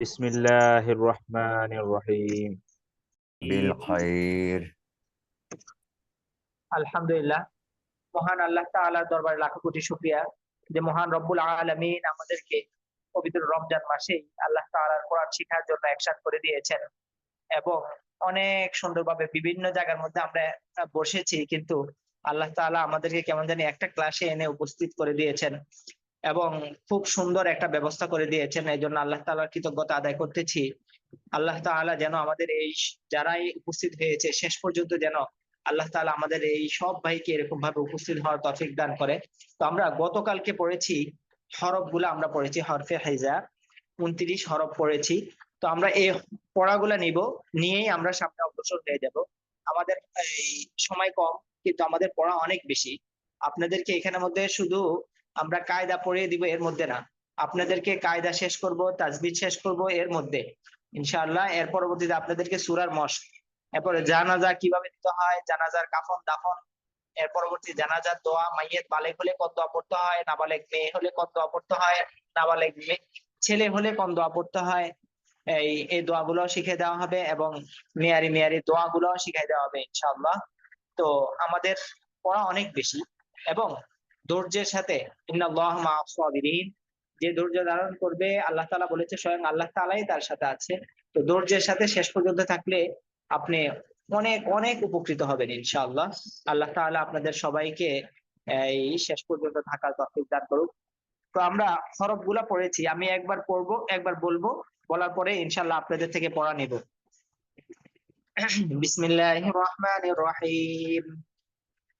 بسم الله الرحمن الرحيم بالخير আলহামদুলিল্লাহ মহান আল্লাহ তাআলার দরবারে লাখো কোটি শুকরিয়া যে মহান রব্বুল আলামিন আমাদেরকে পবিত্র রমজান মাসেই আল্লাহ তাআলার কোরআন শেখার জন্য একসাথ করে দিয়েছেন এবং অনেক সুন্দরভাবে বিভিন্ন জায়গার মধ্যে আমরা বসেছি কিন্তু আল্লাহ তাআলা আমাদেরকে কেমন জানি একটা ক্লাসে এনে উপস্থিত করে দিয়েছেন এবং খুব সুন্দর একটা ব্যবস্থা করে দিয়েছেন। এই জন্য আল্লাহ তাআলার কৃতজ্ঞতা আদায় করতেছি। আল্লাহ তাআলা যেন আমাদের এই যারাই উপস্থিত হয়েছে, শেষ পর্যন্ত যেন আল্লাহ তাআলা আমাদের এই সব ভাইকে এরকম ভাবে উপস্থিত হওয়ার তৌফিক দান করে। তো আমরা গতকালকে পড়েছি হরফগুলো আমরা পড়েছি, হরফে হাইজা, উনত্রিশ হরফ পড়েছি। তো আমরা এই পড়াগুলা নিব, নিয়েই আমরা সামনে অগ্রসর হয়ে যাব। আমাদের এই সময় কম, কিন্তু আমাদের পড়া অনেক বেশি। আপনাদেরকে এখানের মধ্যে শুধু আমরা কায়দা পড়িয়ে দিব এর মধ্যে না। আপনাদেরকে কায়দা শেষ করব তাজবিদ শেষ করব এর মধ্যে। ইনশাআল্লাহ, এর পরবর্তীতে আপনাদেরকে সুরার মশ এরপরে জানাজা কীভাবে দিতে হয়, জানাজার কাফন, দাফন। এর পরবর্তী জানাজার দোয়া মাইয়েত বালেক হলে কত দোয়া পড়তে হয়, নাবালেক মেয়ে হলে কত দোয়া পড়তে হয়, নাবালেক ছেলে হলে কোন দোয়া পড়তে হয়, এই এই দোয়াগুলো শিখে দেওয়া হবে এবং মেয়ারি মেয়ারি দোয়াগুলো শিখাই দেওয়া হবে ইনশাআল্লাহ। তো আমাদের পড়া অনেক বেশি এবং ধৈর্যের সাথে যে ধৈর্য ধারণ করবে, আল্লাহ তাআলা বলেছে স্বয়ং আল্লাহ তাআলাই তার সাথে আছে। তো ধৈর্যের সাথে শেষ পর্যন্ত থাকলে আপনি অনেক অনেক উপকৃত হবেন ইনশাআল্লাহ। আল্লাহ তাআলা আপনাদের সবাইকে এই শেষ পর্যন্ত থাকার তৌফিক দান করুক। তো আমরা হরফগুলা পড়েছি, আমি একবার পড়ব, একবার বলব, বলার পরে ইনশাআল্লাহ আপনাদের থেকে পড়া নেব। বিসমিল্লাহির রহমানির রহিম।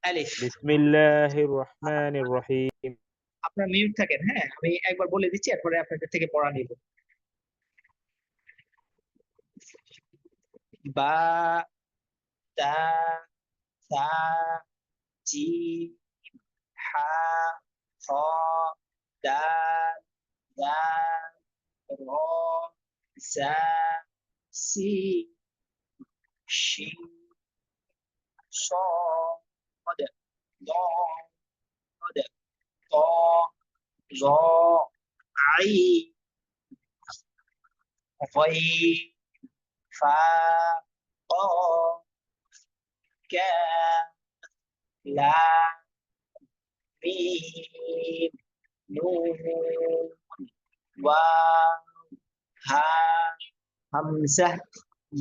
আলিফ। বিসমিল্লাহির রহমানির রহিম আপনার মিউট থাকেন হ্যাঁ? আমি একবার বলে দিচ্ছি এরপরে আপনাদের থেকে পড়া নিব। বা তা সা জি হা হ দাল দাল র সা সি শি স đẹp do nó đẹp do do ái vậy phá có ca là mi, nu và ha hamsa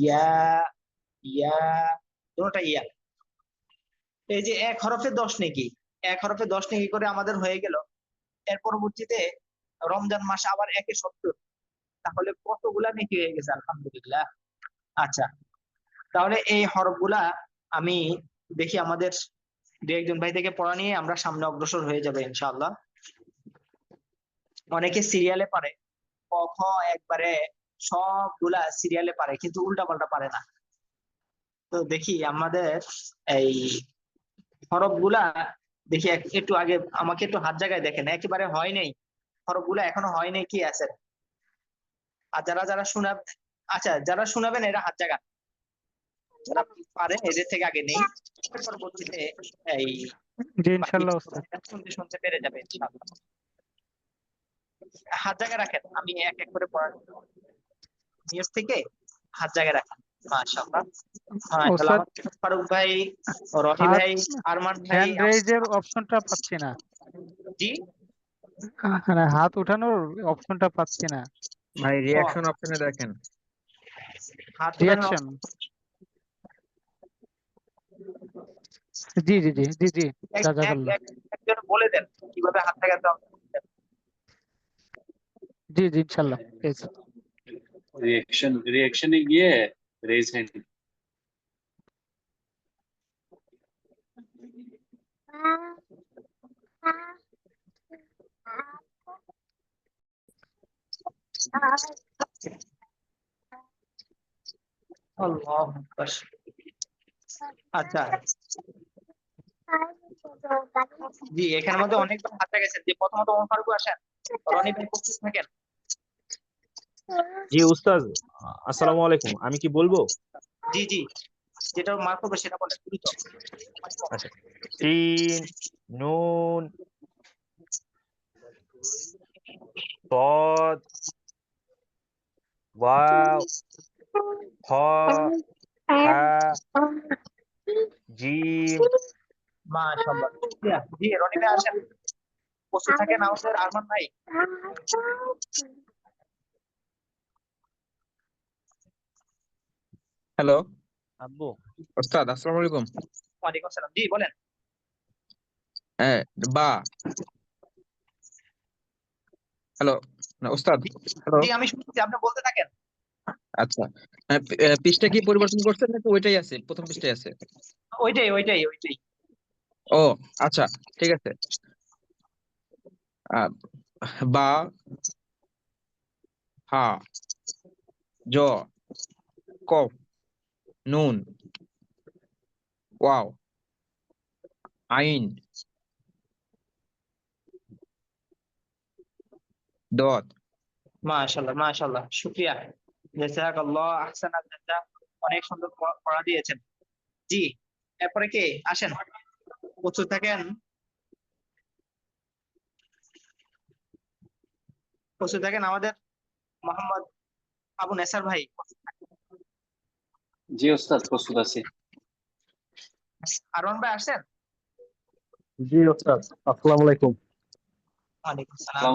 ya ya. Đúng gì vậy এই যে এক হরফে দশ নেকি, এক হরফে দশ নেকি করে আমাদের হয়ে গেল। এর পরবর্তীতে রমজান মাস আবার একে সত্তর। তাহলে কতগুলা নেকি হয়ে গেছে, আলহামদুলিল্লাহ। আচ্ছা তাহলে এই হরফগুলা আমি দেখি আমাদের দু একজন ভাই থেকে পড়া নিয়ে আমরা সামনে অগ্রসর হয়ে যাবে, ইনশাআল্লাহ। অনেকে সিরিয়ালে পারে ক খ একবারে সবগুলা সিরিয়ালে পারে, কিন্তু উল্টা পাল্টা পারে না। তো দেখি আমাদের এই হরফগুলা দেখি একটু আগে আমাকে একটু হাত জায়গায় দেখেন একেবারে হয় নাই। হরফগুলা এখনও হয় নাই কি আছে? আর যারা যারা শোনা আচ্ছা যারা শোনাবেন এরা হাত জায়গা যারা পারে এদের থেকে আগে নেই। পরবর্তীতে এই শুনতে শুনতে পেরে যাবে ইনশাআল্লাহ হাত জায়গায় রাখেন আমি এক এক করে পড়া নিউজ থেকে হাত জায়গায় রাখেন। মাশাআল্লাহ হ্যাঁ, তাহলে ওস্তাদ, আমার ফারুক ভাই রহি হাত- ভাই আরমান ভাই। হ্যান্ড রেজের অপশনটা পাচ্ছি না। জি? মানে হাত উঠানোর অপশনটা পাচ্ছি না। ভাই রিয়াকশন অপশনে দেখেন। হাত রিয়াকশন জি জি জি জি জি জাজাকাল্লাহ একজন বলে দেন কীভাবে হাত লাগাতে হবে। জি জি ইনশাল্লাহ রিয়েকশন রিয়েকশনে গিয়ে আল্লাহু আকবার আচ্ছা। জি এখানের মধ্যে অনেকবার হাত গেছে যে প্রথমত ওমর ফারুক আসেন, রনি ভাই প্রস্তুত থাকেন। জি উস্তাদ আসসালামু আলাইকুম আমি কি বলবো জি জি যেটা মার্ক করবে সেটা বলেন দ্রুত আচ্ছা সিন নুন صاد ওয়াও হ হা জিম মাশাআল্লাহ শুকরিয়া জি রনি ভাই আসেন প্রস্তুত থাকেন আমাদের আরমান ভাই হ্যালো আব্বু। ওস্তাদ আসসালামু আলাইকুম। ওয়ালাইকুম আসসালাম। জি বলেন। হ্যাঁ বা। হ্যালো না ওস্তাদ হ্যালো জি আমি শুনছি আপনি বলতে থাকেন। আচ্ছা। হ্যাঁ, পৃষ্ঠা কি পরিবর্তন করছেন নাকি ওইটাই আছে? প্রথম পৃষ্ঠায় আছে। ওইটাই ওইটাই ওইটাই। ও আচ্ছা ঠিক আছে। বা হা জ কফ নুন। ওয়াও। আইন। দত মাশাআল্লাহ মাশাআল্লাহ, শুকরিয়া। জাযাকাল্লাহ আহসানাল জাযা অনেক সুন্দর পড়া দিয়েছেন। জি, এরপরে কে? আসেন। প্রস্তুত থাকেন। প্রস্তুত থাকেন আমাদের মোহাম্মদ আবু নেসার ভাই। জি ওস্তাদ প্রস্তুত আছি। আরমান ভাই আসেন? জি ওস্তাদ আসসালামু আলাইকুম। ওয়ালাইকুম সালাম।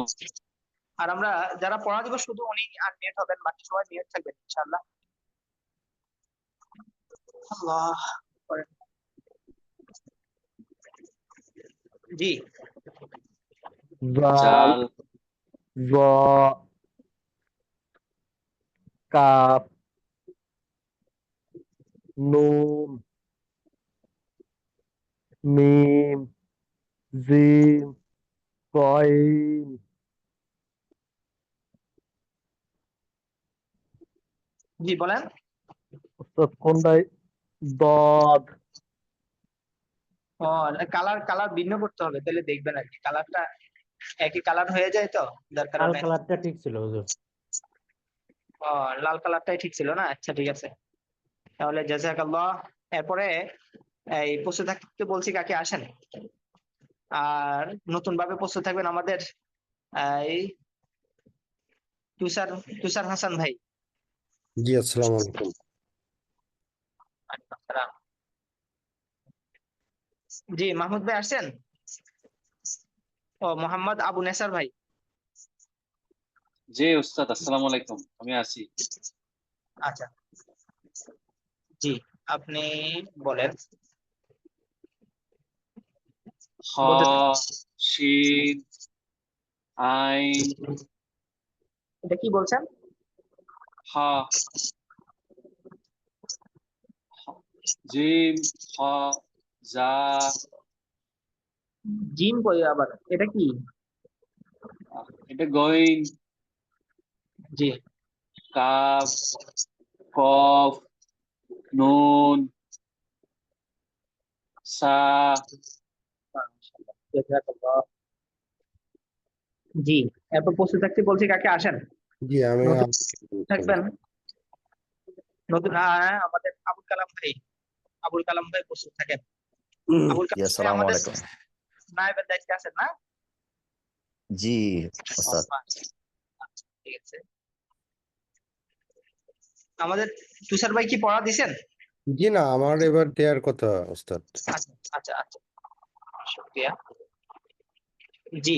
আর আমরা যারা পড়া দিব শুধু উনি আনমিউট হবেন বাকি সবাই মিউট থাকবেন ইনশাআল্লাহ। আল্লাহ জি। জা জ কাফ নুন মিম জিম কইন জি বলেন। ওস্তাদ কোনটায় দদ ও কালার কালার ভিন্ন করতে হবে তাহলে দেখবেন আর কি। কালারটা একই কালার হয়ে যায় তো যার লাল কালারটা ঠিক ছিল হুজুর। ও লাল কালারটাই ঠিক ছিল না? আচ্ছা ঠিক আছে। তাহলে জাযাকাল্লাহ। এরপরে এই প্রস্তুত থাকতে বলছি কাকে আসেন। আর নতুন ভাবে প্রস্তুত থাকবেন আমাদের এই তুষার তুষার হাসান ভাই। জি আসসালামু আলাইকুম। জি মাহমুদ ভাই আসছেন? ও মোহাম্মদ আবু নেসার ভাই। জি ওস্তাদ আসসালামু আলাইকুম। আমি আছি। আচ্ছা। জি আপনি বলেন। হ শিন আইন এটা কি বলছেন? হা জিম হ জা জিম কই আবার? এটা কি? এটা গইন জি। কাফ কফ নুন সা। জি এরপর প্রস্তুত থাকতে বলছি কাকে আসেন? জি আমি নতুন থাকবেন? নতুন হ্যাঁ আমাদের আবুল কালাম ভাই আবুল কালাম ভাই প্রস্তুত থাকেন। আবুল কালাম ভাই আমাদের নায়েবের দায়িত্বে আছেন না? জি আচ্ছা, ঠিক আছে। আমাদের তুষার ভাই কি পড়া দিছেন? জি না আমার এবার দেওয়ার কথা ওস্তাদ। আচ্ছা আচ্ছা আচ্ছা। শুকরিয়া। জি।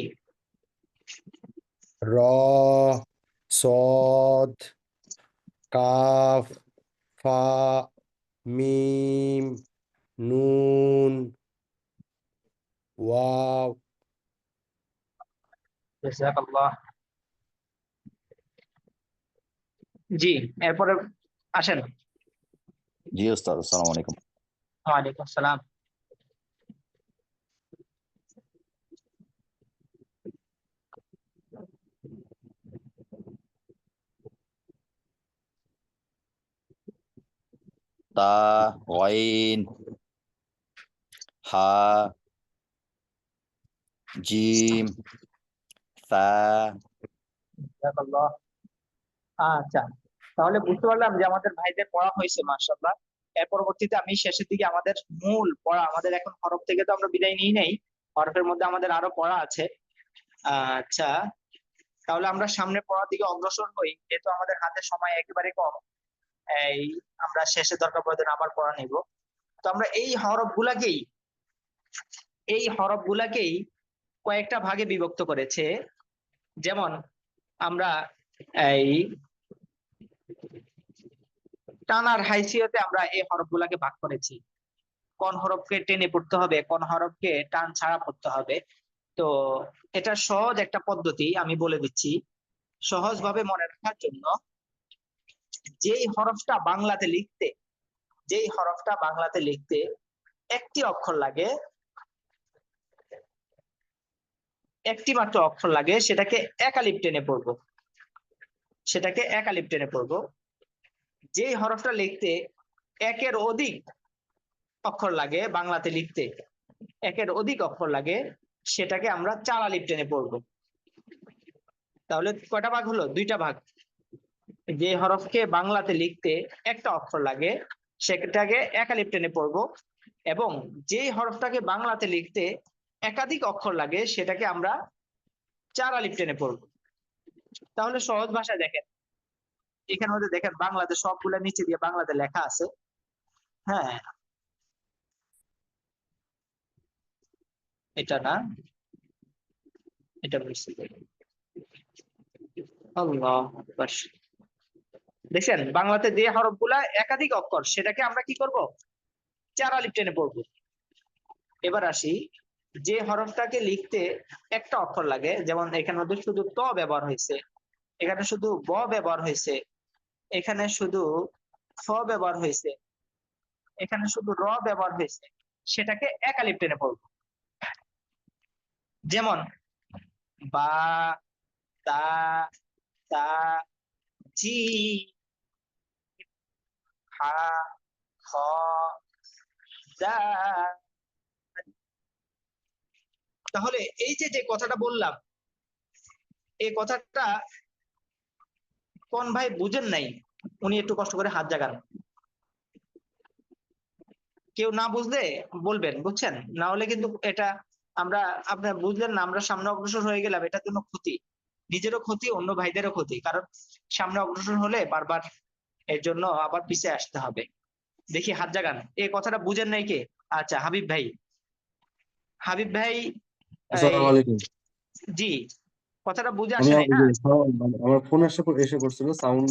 র সদ কাফ ফা মিম নুন ওয়াও জাযাকাল্লাহ। জি এরপরে আসেন। জি ওস্তাদ আসসালামু আলাইকুম। ওয়ালাইকুম আসসালাম। তা ওয়াইন হা জিম ফা আচ্ছা তাহলে বুঝতে পারলাম যে আমাদের ভাইদের পড়া হয়েছে, মাশাআল্লাহ। এর পরবর্তীতে আমি শেষের দিকে আমাদের মূল পড়া, আমাদের এখন হরফ থেকে তো আমরা বিদায় নিই নাই, হরফের মধ্যে আমাদের আরও পড়া আছে। আচ্ছা তাহলে আমরা সামনে পড়ার দিকে অগ্রসর হই, যেহেতু আমাদের হাতে সময় একেবারে কম, এই আমরা শেষে দরকার পড়ে আবার পড়া নিব। তো আমরা এই হরফ গুলাকেই এই হরফ গুলাকেই কয়েকটা ভাগে বিভক্ত করেছে। যেমন আমরা এই টানার হাইসিয়তে আমরা এই হরফগুলাকে ভাগ করেছি। কোন হরফকে টেনে পড়তে হবে, কোন হরফকে টান ছাড়া পড়তে হবে। তো এটা সহজ একটা পদ্ধতি, আমি বলে দিচ্ছি। সহজভাবে মনে রাখার জন্য যেই হরফটা বাংলাতে লিখতে, যেই হরফটা বাংলাতে লিখতে একটি অক্ষর লাগে, একটি মাত্র অক্ষর লাগে, সেটাকে একালিপ টেনে পড়ব। সেটাকে একালিপ টেনে পড়ব। যেই হরফটা লিখতে একের অধিক অক্ষর লাগে বাংলাতে লিখতে, একের অধিক অক্ষর লাগে, সেটাকে আমরা চার আলিপ টেনে পড়ব। তাহলে কয়টা ভাগ হলো? দুইটা ভাগ। যে হরফকে বাংলাতে লিখতে একটা অক্ষর লাগে, সেটাকে একালিপ টেনে পড়ব এবং যেই হরফটাকে বাংলাতে লিখতে একাধিক অক্ষর লাগে, সেটাকে আমরা চার আলিপ টেনে পড়ব। তাহলে সহজ ভাষায় দেখেন। এখানে মধ্যে দেখেন বাংলাতে সবগুলা নিচে দিয়ে বাংলাতে লেখা আছে। হ্যাঁ। এটা না? এটা বুঝতে দেখছেন বাংলাতে যে হরফগুলা একাধিক অক্ষর, সেটাকে আমরা কি করব? চার আলিপ টেনে পড়ব। এবার আসি, যে হরফটাকে লিখতে একটা অক্ষর লাগে, যেমন এখানে শুধু ত ব্যবহার হয়েছে, এখানে শুধু ব ব্যবহার হয়েছে এখানে শুধু ফ ব্যবহার হয়েছে। এখানে শুধু র ব্যবহার হয়েছে। সেটাকে একালিপ টেনে পড়ব। যেমন, বা, তা তা, জি, হা, খ তাহলে এই যে যে কথাটা বললাম, এই কথাটা কোন ভাই বুঝেন নাই উনি একটু কষ্ট করে হাত জাগান। কেউ না বুঝলে বলবেন বুঝছেন? না হলে কিন্তু এটা আমরা আপনার বুঝলেন না আমরা সামনে অগ্রসর হয়ে গেলাম এটার জন্য ক্ষতি। নিজেরও ক্ষতি অন্য ভাইদেরও ক্ষতি কারণ সামনে অগ্রসর হলে বারবার এর জন্য আবার পিছিয়ে আসতে হবে। দেখি হাত জাগান। এই কথাটা বুঝেন নাই কে? আচ্ছা হাবিব ভাই। হাবিব ভাই জি কথাটা বুঝে আসে নাই না? মানে আমার ফোন এসে এসে করছিল সাউন্ড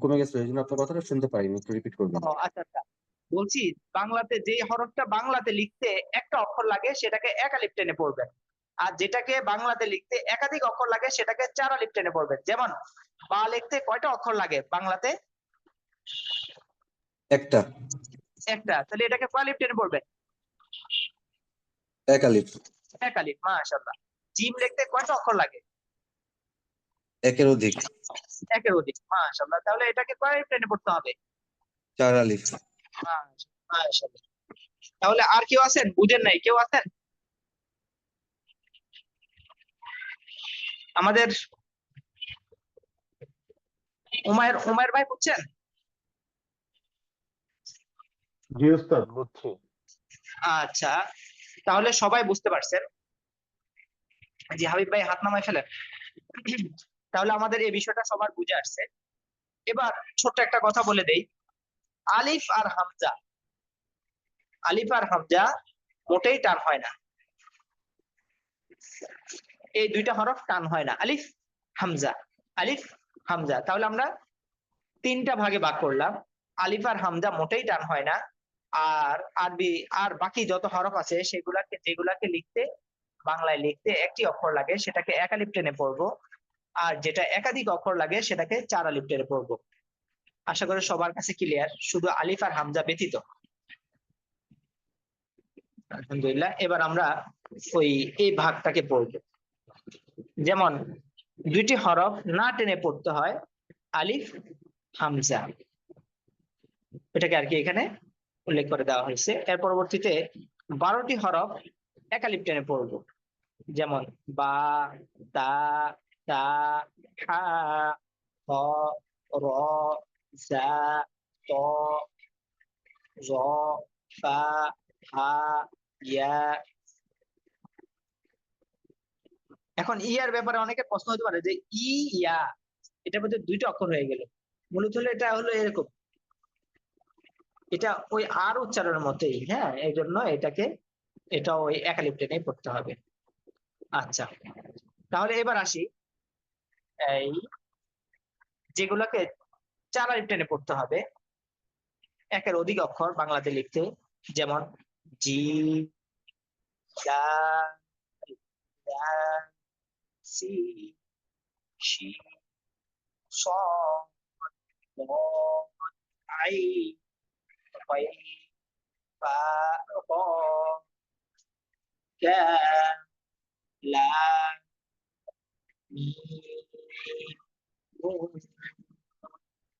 কমে গেছিল এই জন্য আপনার কথাটা শুনতে পারিনি একটু রিপিট করবেন। আচ্ছা আচ্ছা। বলছি বাংলাতে যে হরফটা বাংলাতে লিখতে একটা অক্ষর লাগে সেটাকে একালিপ টেনে পড়বেন। আর যেটাকে বাংলাতে লিখতে একাধিক অক্ষর লাগে সেটাকে চার টেনে পড়বেন। যেমন বা লিখতে কয়টা অক্ষর লাগে বাংলাতে? একটা। একটা। তাহলে এটাকে কয় আলিপ টেনে পড়বেন? এক আলিফ এক মাশাআল্লাহ। জিম লিখতে কয়টা অক্ষর লাগে? একের অধিক। একের অধিক মাশাআল্লাহ। তাহলে এটাকে কয় আলিপ পড়তে হবে? চার আলিফ। মাশাআল্লাহ। তাহলে আর কেউ আছেন? বুঝেন নাই কেউ আছেন? আমাদের উমায়ের উমায়ের ভাই বুঝছেন? জি উস্তাদ বুঝছি। আচ্ছা তাহলে সবাই বুঝতে পারছেন। জি হাবিব ভাই হাত নামায় ফেলেন তাহলে আমাদের এই বিষয়টা সবার বুঝে আসছে। এবার ছোট্ট একটা কথা বলে দেই। আলিফ আর হামজা, আলিফ আর হামজা মোটেই টান হয় না। এই দুইটা হরফ টান হয় না। আলিফ, হামজা আলিফ, হামজা। তাহলে আমরা তিনটা ভাগে ভাগ করলাম। আলিফ আর হামজা মোটেই টান হয় না। আর আরবি, আর বাকি যত হরফ আছে, সেগুলাকে, যেগুলাকে লিখতে বাংলায় লিখতে একটি অক্ষর লাগে, সেটাকে একালিপ টেনে পড়ব। আর যেটা একাধিক অক্ষর লাগে, সেটাকে চার আলিপ টেনে পড়ব। আশা করি সবার কাছে ক্লিয়ার শুধু আলিফ আর হামজা ব্যতীত। আলহামদুলিল্লাহ, এবার আমরা ওই এই ভাগটাকে পড়ব। যেমন, দুইটি হরফ না টেনে পড়তে হয়, আলিফ, হামজা। এটাকে আর কি এখানে উল্লেখ করে দেওয়া হয়েছে। এর পরবর্তীতে বারোটি হরফ একালিপ টেনে পড়ব। যেমন বা তা তা হা হ, র, জা, ত র ফা, হা, ইয়া। এখন ইয়ার ব্যাপারে অনেকের প্রশ্ন হতে পারে যে ই, ইয়া এটা মধ্যে দুইটা অক্ষর হয়ে গেল। মূলত হলো এটা হলো এরকম। এটা ওই আর উচ্চারণের মতোই হ্যাঁ? এই জন্য এটাকে, এটা ওই একালিপ টেনে পড়তে হবে। আচ্ছা তাহলে এবার আসি। এই যেগুলোকে চার টেনে পড়তে হবে, একের অধিক অক্ষর বাংলাতে লিখতে, যেমন জি সি, স আই পা la mi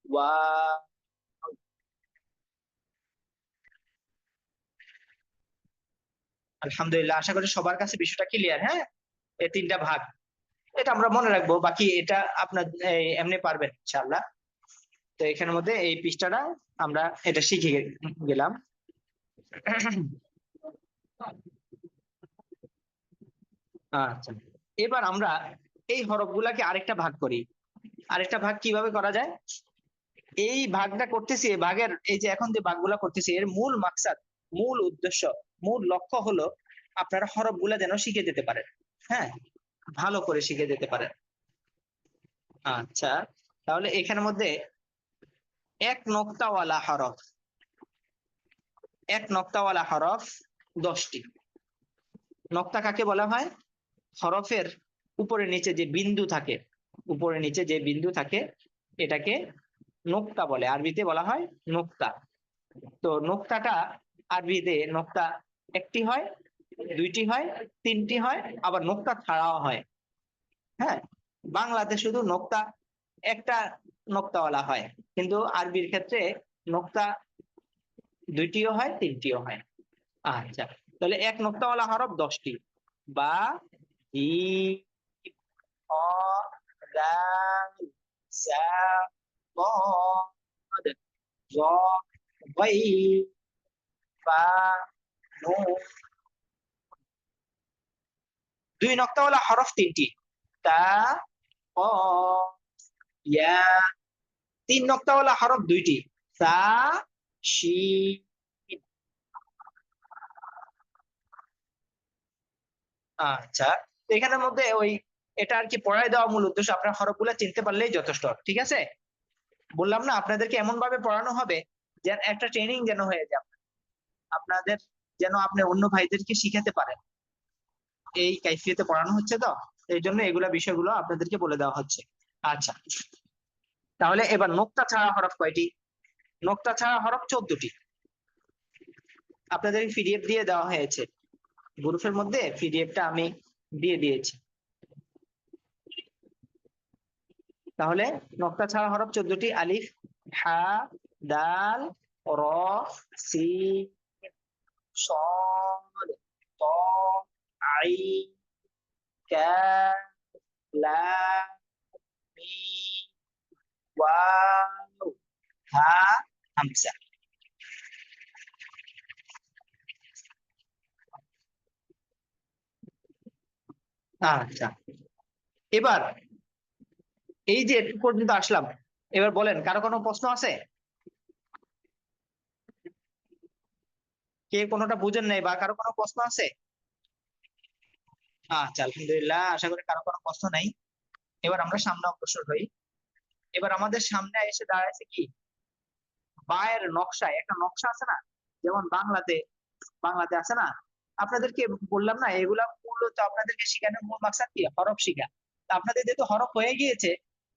wa আলহামদুলিল্লাহ, আশা করি সবার কাছে বিষয়টা ক্লিয়ার হ্যাঁ? এই তিনটা ভাগ। এটা আমরা মনে রাখব, বাকি এটা আপনার এমনি পারবেন, ইনশাআল্লাহ। তো এখানের মধ্যে এই পৃষ্ঠাটা আমরা এটা শিখে গেলাম। আচ্ছা। এবার আমরা এই হরফগুলাকে আরেকটা ভাগ করি। আরেকটা ভাগ কীভাবে করা যায়? এই ভাগটা করতেছি, এই ভাগের এই যে এখন যে ভাগগুলা করতেছি, এর মূল মাকসাদ, মূল উদ্দেশ্য, মূল লক্ষ্য হলো আপনারা হরফগুলা যেন শিখে যেতে পারেন। হ্যাঁ? ভালো করে শিখে যেতে পারেন। আচ্ছা তাহলে এখানের মধ্যে এক নক্তাওয়ালা হরফ, এক নক্তাওয়ালা হরফ দশটি। নক্তা কাকে বলা হয়? হরফের উপরে নিচে যে বিন্দু থাকে, উপরে নিচে যে বিন্দু থাকে, এটাকে নোক্তা বলে। আরবিতে বলা হয় নোক্তা। তো নোক্তাটা আরবিতে নোক্তা একটি হয়, দুইটি হয়, তিনটি হয়, আবার নোক্তা ছাড়াও হয়। হ্যাঁ? বাংলাতে শুধু নোক্তা একটা নোক্তাওয়ালা হয়, কিন্তু আরবির ক্ষেত্রে নোক্তা দুইটিও হয়, তিনটিও হয়। আচ্ছা তাহলে এক নোক্তাওয়ালা হরফ দশটি। বা হি খ রাম সা পদ জ দুই নক্তাওয়ালা হরফ তিনটি। তা ইয়া। তিন নক্তাওয়ালা হরফ দুইটি। সা, শি। আচ্ছা। এখানের মধ্যে ওই এটা আর কি পড়ায় দেওয়া মূল উদ্দেশ্য। আপনার হরফগুলা চিনতে পারলেই যথেষ্ট, ঠিক আছে? বললাম না, আপনাদেরকে এমন ভাবে পড়ানো হবে যেন একটা ট্রেনিং যেন হয়ে যায়। আপনাদের যেন আপনি অন্য ভাইদেরকে শিখাতে পারেন। এই কাইফিয়তে পড়ানো হচ্ছে তো, এই জন্য এগুলা বিষয়গুলো আপনাদেরকে বলে দেওয়া হচ্ছে। আচ্ছা তাহলে এবার নোক্তা ছাড়া হরফ কয়টি? নোক্তা ছাড়া হরফ চোদ্দটি। আপনাদের পিডিএফ দিয়ে দেওয়া হয়েছে। গ্রুপের মধ্যে পিডিএফটা আমি দিয়ে দিয়েছি তাহলে নোক্তা ছাড়া হরফ চোদ্দটি আলিফ হা দাল র সি صاد ط عين كاف لام ميم واو হা হামজা আচ্ছা। এবার এই যে পর্যন্ত আসলাম, এবার বলেন, কারও কোনো প্রশ্ন আছে? কে কোনোটা বুঝেন নাই বা কারও কোনো প্রশ্ন আছে? আচ্ছা আলহামদুলিল্লাহ, আশা করি কারও কোনো প্রশ্ন নাই। এবার আমরা সামনে অগ্রসর হই। এবার আমাদের সামনে এসে দাঁড়াইছে কি? বায়ের নকশায়, একটা নকশা আছে না? যেমন বাংলাতে বাংলাতে আছে না? আপনাদেরকে বললাম না, এগুলা মূলত আপনাদেরকে শেখানোর মূল মাকসাদ কি? হরফ শিখা। আপনাদের যেহেতু হরফ হয়ে গিয়েছে,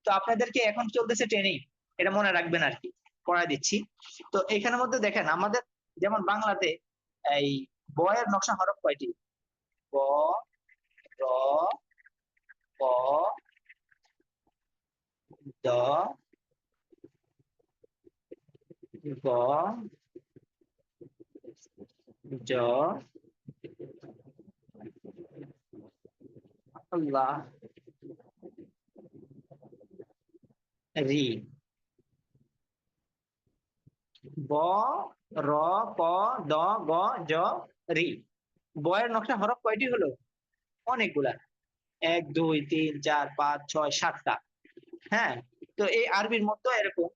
তো আপনাদেরকে এখন চলতেছে ট্রেনিং এটা মনে রাখবেন আর কি পড়ায় দিচ্ছি। তো এখানের মধ্যে দেখেন, আমাদের যেমন বাংলাতে এই বয়ের নকশা হরফ কয়টি? ব, র ক দ, গ, জ আল্লাহ রি ব র ক দ গ জ রি বয়ের নকশা হরফ কয়টি হলো? অনেকগুলা। এক, দুই, তিন, চার, পাঁচ, ছয়, সাতটা। হ্যাঁ? তো এই আরবির মধ্যে এরকম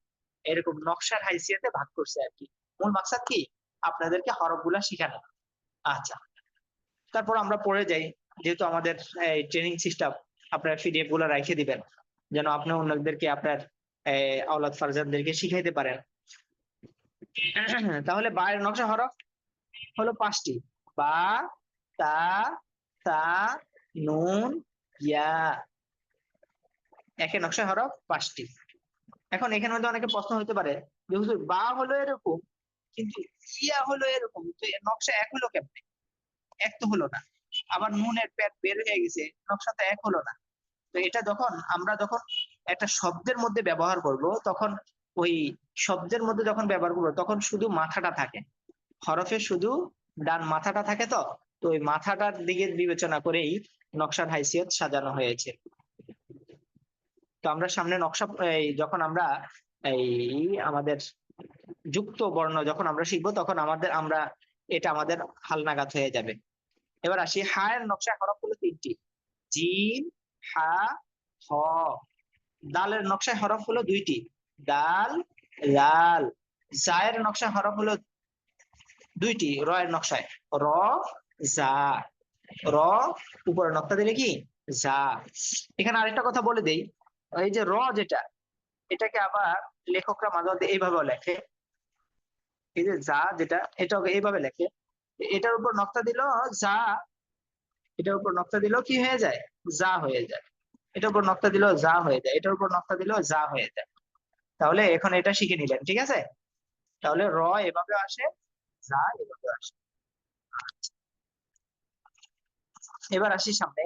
এরকম নকশার হাইসিয়াতে ভাগ করছে আর কি। মূল মাকসাদ কি? আপনাদেরকে হরফগুলা শিখানো। আচ্ছা। তারপর আমরা পড়ে যাই, যেহেতু আমাদের ট্রেনিং সিস্টেম আপনার পিডিএফগুলো রেখে দিবেন, যেন আপনি অন্যদেরকে আপনার আওলাদ ফারজানদেরকে শিখাইতে পারেন। তাহলে বায়ের নকশা হরফ হলো পাঁচটি। বা, তা তা, নুন, ইয়া। একের নকশা হরফ পাঁচটি। এখন এখানে হয়তো অনেকে প্রশ্ন হতে পারে, যে বা হলো এরকম, কিন্তু ইয়া হলো এরকম, তো নকশা এক হলো কেমনে? এক তো হলো না। আবার নুনের প্যাট বের হয়ে গেছে, নকশা তো এক হলো না। তো এটা যখন আমরা যখন একটা শব্দের মধ্যে ব্যবহার করব, তখন ওই শব্দের মধ্যে যখন ব্যবহার করব, তখন শুধু মাথাটা থাকে। হরফে শুধু ডান মাথাটা থাকে তো? তো ওই মাথাটার দিকে বিবেচনা করেই নকশার হাইসিয়ত সাজানো হয়েছে। তো আমরা সামনে নকশা যখন আমরা এই আমাদের যুক্ত বর্ণ যখন আমরা শিখব, তখন আমাদের, আমরা, এটা আমাদের হালনাগাদ হয়ে যাবে। এবার আসি হায়ের নকশা হরফ হলো তিনটি। জিম হা, হ। দালের নকশায় হরফ হলো দুইটি। দাল, লাল। জায়ের নকশা হরফ হলো দুইটি, র এর নকশায়। র, জা। র উপরে নকশা দিলে কি? যা এখানে আরেকটা কথা বলে দেই। এই যে র যেটা, এটাকে আবার লেখকরা মাঝে মধ্যে এইভাবেও লেখে। এই যে যা যেটা এটাকে এইভাবে লেখে। এটার উপর নকশা দিল, যা, এটার উপর নকশা দিল কি হয়ে যায়? যা হয়ে যায়। এটার উপর নকশা দিল, যা হয়ে যায়। এটার উপর নকশা দিল, যা হয়ে যায়। তাহলে এখন এটা শিখে নিলেন, ঠিক আছে? তাহলে র এভাবে আসে, যা এভাবে আসে। এবার আসি সামনে।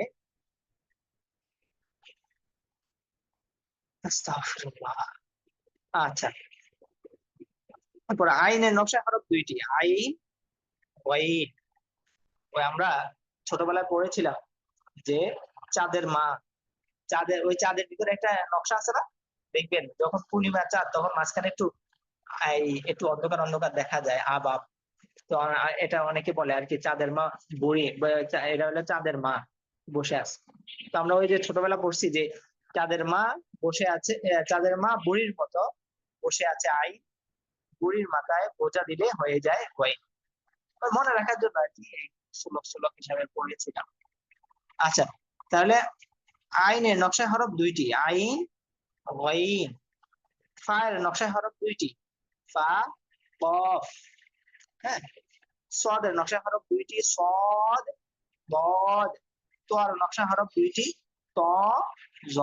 আচ্ছা। তারপর আইনের নকশা হরফ দুইটি। আইন ওয়াইন ওই আমরা ছোটবেলায় পড়েছিলাম যে চাঁদের মা, চাঁদের, ওই চাঁদের ভিতরে একটা নকশা আছে না? দেখবেন, যখন পূর্ণিমা চাঁদ, তখন মাঝখানে একটু একটু অন্ধকার অন্ধকার দেখা যায় আবাব তো এটা অনেকে বলে আর কি, চাঁদের মা বুড়ি এটা হলো চাঁদের মা বসে আছে। তো আমরা ওই যে ছোটবেলা পড়ছি যে চাঁদের মা বসে আছে চাঁদের মা বুড়ির মতো বসে আছে, আই, বুড়ির মাথায় বোঝা দিলে হয়ে যায় কয়েক মনে রাখার জন্য আর কি সুলভ সুলভ হিসাবে পড়েছিলাম আচ্ছা তাহলে আইনের নকশা হরফ দুইটি, আইন ওয়াইন ফায়ের নকশা হরফ দুইটি, ফা, কফ। হ্যাঁ সদের নকশা হরফ দুইটি, সদ, বদ। তোর নকশা হরফ দুইটি, ত, জ।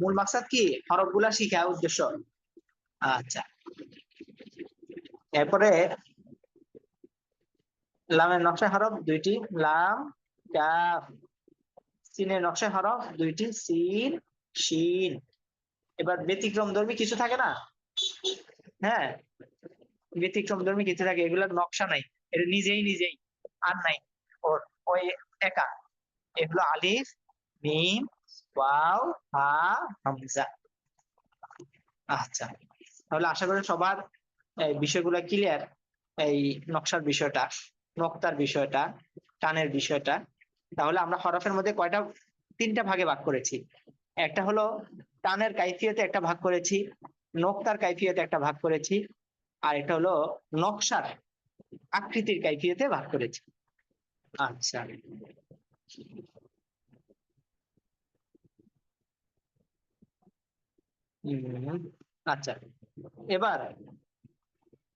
মূল মাকসাদ কি? হরফগুলা শিখা, উদ্দেশ্য। আচ্ছা। এরপরে লামের নকশা হরফ দুইটি, লাম, কাফ। সিনের নকশা হরফ দুইটি, সিন, শিন। এবার ব্যতিক্রম ধর্মী কিছু থাকে না? হ্যাঁ ব্যতিক্রম ধর্মী কিছু থাকে, এগুলোর নকশা নাই। এটা নিজেই নিজেই, আর নাই। ওর ওই একা। এগুলো আলিফ, মিম, ওয়াও, হা, হামজা। আচ্ছা তাহলে আশা করি সবার বিষয়গুলো ক্লিয়ার এই নকশার বিষয়টা। নক্তার বিষয়টা, টানের বিষয়টা। তাহলে আমরা হরফের মধ্যে কয়টা, তিনটা ভাগে ভাগ করেছি? একটা হলো টানের কাইফিয়তে একটা ভাগ করেছি, নক্তার কাইফিয়তে একটা ভাগ করেছি, আর একটা হলো নকশার আকৃতির কাইফিয়তে ভাগ করেছি। আচ্ছা। আচ্ছা। এবার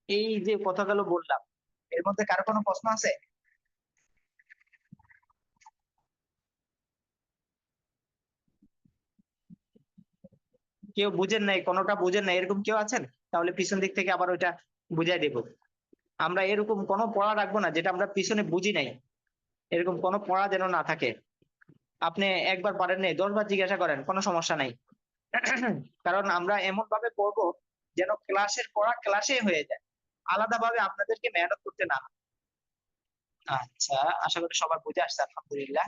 এই যে কথাগুলো বললাম এর মধ্যে কারও কোনো প্রশ্ন আছে? কেউ বুঝেন নাই, কোনোটা বুঝেন নাই, এরকম কেউ আছেন? তাহলে পিছন দিক থেকে আবার ওইটা বুঝাই দেব। আমরা এরকম কোনো পড়া রাখব না, যেটা আমরা পিছনে বুঝি নাই। এরকম কোনো পড়া যেন না থাকে। আপনি একবার পারেন নাই, দশবার জিজ্ঞাসা করেন, কোনো সমস্যা নাই। কারণ আমরা এমন ভাবে পড়ব যেন ক্লাসের পড়া ক্লাসে হয়ে যায়। আলাদা ভাবে আপনাদেরকে মেহনত করতে না। আচ্ছা আশা করি সবার বুঝে আসছে, আলহামদুলিল্লাহ।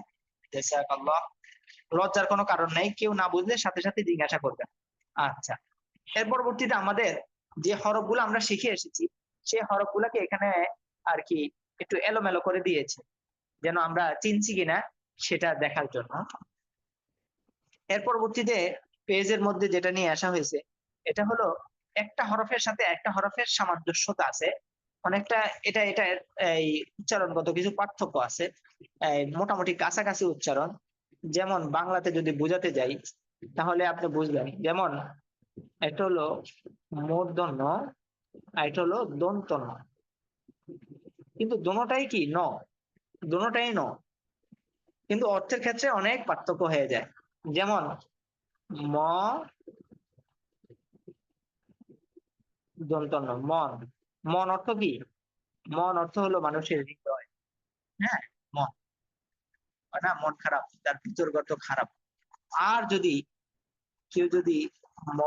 লজ্জার কোনো কারণ নাই, কেউ না বুঝলে সাথে সাথে জিজ্ঞাসা করবেন। আচ্ছা এর পরবর্তীতে আমাদের যে হরফগুলো আমরা শিখে এসেছি, সেই হরফগুলোকে এখানে আর কি একটু এলোমেলো করে দিয়েছে, যেন আমরা চিনছি কিনা সেটা দেখার জন্য। এর পরবর্তীতে পেজের মধ্যে যেটা নিয়ে আসা হয়েছে, এটা হলো একটা হরফের সাথে একটা হরফের সামঞ্জস্যতা আছে। অনেকটা এটা এটা, এই উচ্চারণগত কিছু পার্থক্য আছে। মোটামুটি কাছাকাছি উচ্চারণ। যেমন বাংলাতে যদি বোঝাতে যাই, তাহলে আপনি বুঝবেন। যেমন এটা হলো মূর্ধন্য আর এটা হলো দন্ত ন কিন্তু দোনোটাই কি? ন। দোনোটাই ন। কিন্তু অর্থের ক্ষেত্রে অনেক পার্থক্য হয়ে যায়। যেমন ম দন্তন্য মন। মন অর্থ কি? মন অর্থ হলো মানুষের হৃদয়। হ্যাঁ মন। না, মন খারাপ, তার ভিতরগত খারাপ। আর যদি কেউ যদি ম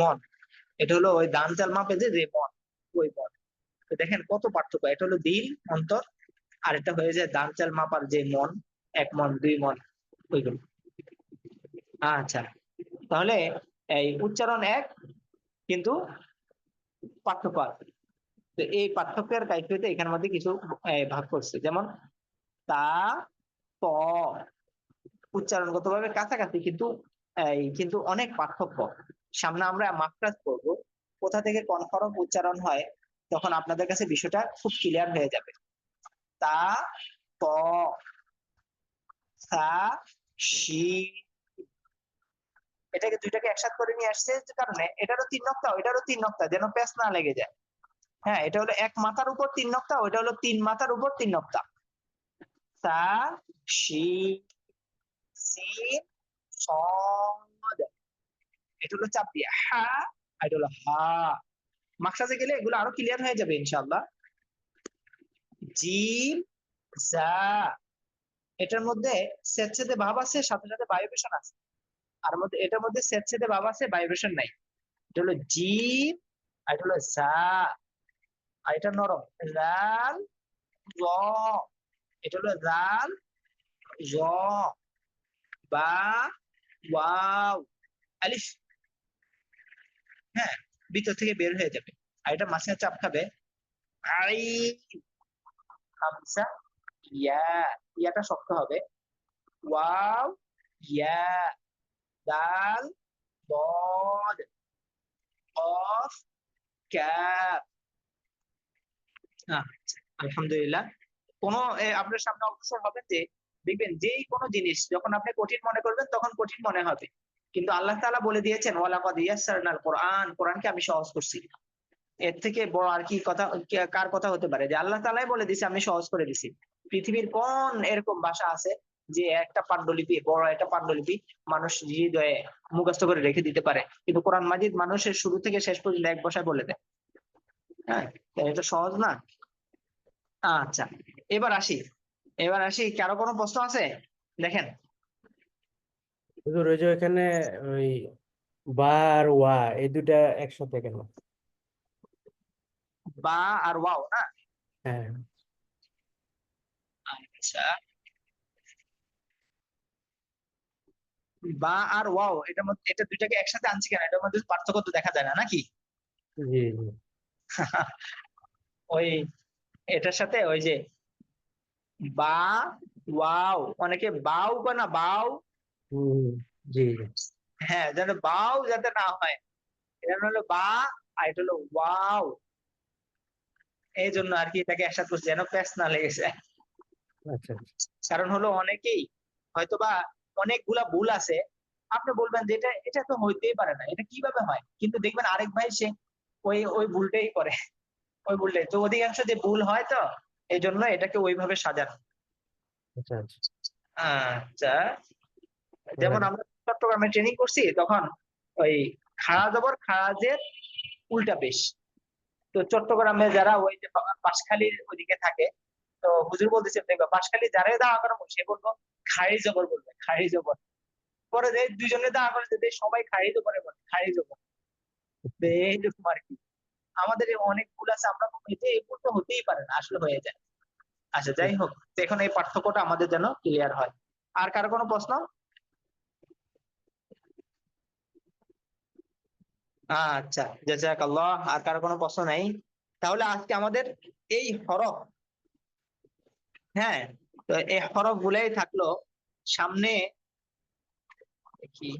মন, এটা হলো ওই দান চাল মাপে যে যে মন, ওই মন। দেখেন কত পার্থক্য, এটা হলো দিল অন্তর, আর এটা হয়ে যায় দান চাল মাপার যে মন, এক মন, দুই মন, ওইগুলো। আচ্ছা তাহলে এই উচ্চারণ এক কিন্তু পার্থক্য আছে। তো এই পার্থক্যের কাইফিয়তে এখানের মধ্যে কিছু ভাগ করছে। যেমন, তা ত উচ্চারণগত ভাবে কাছাকাছি কিন্তু এই কিন্তু অনেক পার্থক্য। সামনে আমরা মাকরাজ করব, কোথা থেকে কোন হরফ উচ্চারণ হয়, তখন আপনাদের কাছে বিষয়টা খুব ক্লিয়ার হয়ে যাবে। তা ত সা, শি এটাকে দুইটাকে একসাথে করে নিয়ে আসছে, যে কারণে এটারও তিন নক্তা, ওইটারও তিন নক্তা, যেন প্যাচ না লেগে যায়। হ্যাঁ এটা হলো এক মাথার উপর তিন নক্তা, ওইটা হলো তিন মাথার উপর তিন নক্তা। সা শি সিন সদ এটা হলো চাপ দিয়ে হা এটা হলো হা। মাকসাজে গেলে এগুলো আরও ক্লিয়ার হয়ে যাবে, ইনশাআল্লাহ। জিম, জা। এটার মধ্যে স্বেচ্ছেদে ভাব আছে, সাথে সাথে ভাইব্রেশন আছে। আর মধ্যে এটার মধ্যে স্বেচ্ছেদে ভাব আছে, ভাইব্রেশন নাই। এটা হলো জিম আর এটা হলো জা আর এটা নরম। রাল র এটা হলো রাল র বা, ওয়াও। আলিফ। হ্যাঁ ভিতর থেকে বের হয়ে যাবে। আর এটা মাঝখানে চাপ খাবে। আই। হামসা ইয়া। ইয়াটা শক্ত হবে। ওয়াও। ইয়া। দাল বদ অফ ক্যাপ। আলহামদুলিল্লাহ। কোন আপনার সামনে অগ্রসর হবেন যে, দেখবেন যেই কোনো জিনিস, যখন আপনি কঠিন মনে করবেন, তখন কঠিন মনে হবে। কিন্তু আল্লাহ তাআলা বলে দিয়েছেন, ওয়ালাকাদ ইয়াসসারনাল কোরআন কোরআনকে আমি সহজ করছি। এর থেকে বড় আর কি কথা কার কথা হতে পারে? যে আল্লাহ তাআলাই বলে দিছে, আমি সহজ করে দিছি। পৃথিবীর কোন এরকম ভাষা আছে যে একটা পাণ্ডুলিপি বড় একটা পাণ্ডুলিপি মানুষ হৃদয়ে মুখস্থ করে রেখে দিতে পারে। কিন্তু কোরআন মাজিদ মানুষের শুরু থেকে শেষ পর্যন্ত এক বসায় বলে দেয়। হ্যাঁ এটা সহজ না? আচ্ছা এবার আসি। এবার আসি কারও কোনো প্রশ্ন আছে? দেখেন। হুজুর ওই যে এখানে ওই বা আর ওয়া এই দুটা একসাথে কেন? বা আর ওয়াও না? হ্যাঁ। আচ্ছা। বা আর ওয়াও এটার মধ্যে এটা দুইটাকে একসাথে আনছি কেন? এটার মধ্যে পার্থক্য তো দেখা যায় না নাকি? ওই এটার সাথে ওই যে বা ওয়াও অনেকে বাউ কয় না বাউ জি হ্যাঁ যেন বাউ যাতে না হয়। এটা হলো বা আর এটা হলো ওয়াও। এই জন্য আর কি এটাকে একসাথে করছি, যেন প্যাচ না লেগেছে আচ্ছা। কারণ হলো অনেকেই হয়তোবা অনেকগুলা ভুল আছে আপনি বলবেন যে এটা এটা তো হইতেই পারে না এটা কীভাবে হয়? কিন্তু দেখবেন আরেক ভাই সে ওই ওই ভুলটাই করে ওই ভুলটাই। তো অধিকাংশ যে ভুল হয় তো এই জন্য এটাকে ওইভাবে সাজানো। আচ্ছা আচ্ছা। আচ্ছা। যেমন আমরা চট্টগ্রামে ট্রেনিং করছি তখন ওই খাড়া জবর খাড়াজের উল্টা পেশ। তো চট্টগ্রামে যারা ওই যে পাশখালীর ওইদিকে থাকে তো হুজুর বলতেছে দেখবে পাশখালী যারাই দাঁড়া করাবো সে বলব খাড়ি জবর বলবে খাড়ি জবর। পরে যে দুজনে দাঁড়া করে যে সবাই খাড়ি জবরে বলে খাড়ি জবর। এইরকম আর কি। আমাদের অনেক ভুল আছে, আমরা এতে এই ভুল তো হতেই পারে না, আসলে হয়ে যায়। আচ্ছা যাই হোক এখন এই পার্থক্যটা আমাদের যেন ক্লিয়ার হয়। আর কারও কোনো প্রশ্ন? আচ্ছা জাজাকাল্লাহ আর কারও কোনো প্রশ্ন নাই? তাহলে আজকে আমাদের এই হরফ হ্যাঁ তো এই হরফ গুলাই থাকল সামনে দেখি।